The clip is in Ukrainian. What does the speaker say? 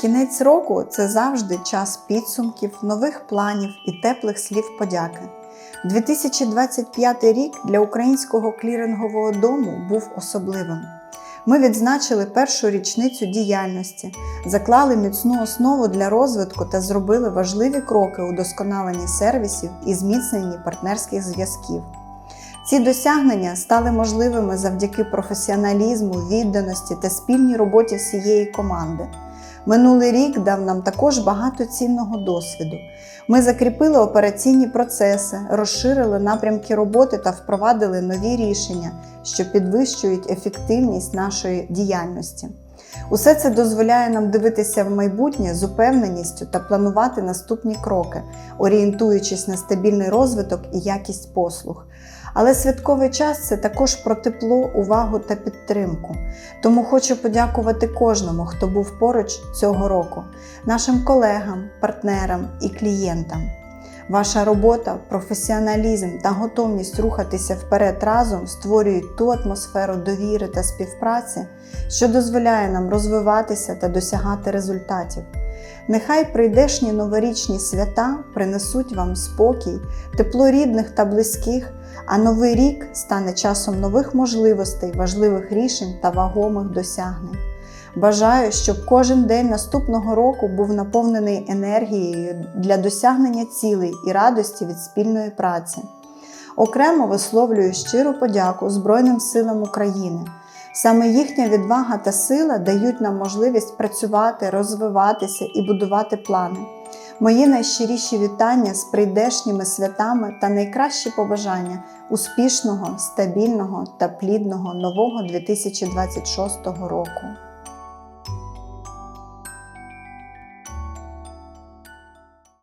Кінець року це завжди час підсумків, нових планів і теплих слів подяки. 2025 рік для українського клірингового дому був особливим. Ми відзначили першу річницю діяльності, заклали міцну основу для розвитку та зробили важливі кроки у досконаленні сервісів і зміцненні партнерських зв'язків. Ці досягнення стали можливими завдяки професіоналізму, відданості та спільній роботі всієї команди. Минулий рік дав нам також багато цінного досвіду. Ми закріпили операційні процеси, розширили напрямки роботи та впровадили нові рішення, що підвищують ефективність нашої діяльності. Усе це дозволяє нам дивитися в майбутнє з упевненістю та планувати наступні кроки, орієнтуючись на стабільний розвиток і якість послуг. Але святковий час це також про тепло, увагу та підтримку. Тому хочу подякувати кожному, хто був поруч цього року, нашим колегам, партнерам і клієнтам. Ваша робота, професіоналізм та готовність рухатися вперед разом створюють ту атмосферу довіри та співпраці, що дозволяє нам розвиватися та досягати результатів. Нехай прийдешні новорічні свята принесуть вам спокій, тепло рідних та близьких, а новий рік стане часом нових можливостей, важливих рішень та вагомих досягнень. Бажаю, щоб кожен день наступного року був наповнений енергією для досягнення цілей і радості від спільної праці. Окремо висловлюю щиру подяку Збройним силам України. Саме їхня відвага та сила дають нам можливість працювати, розвиватися і будувати плани. Мої найщиріші вітання з прийдешніми святами та найкращі побажання успішного, стабільного та плідного нового 2026 року.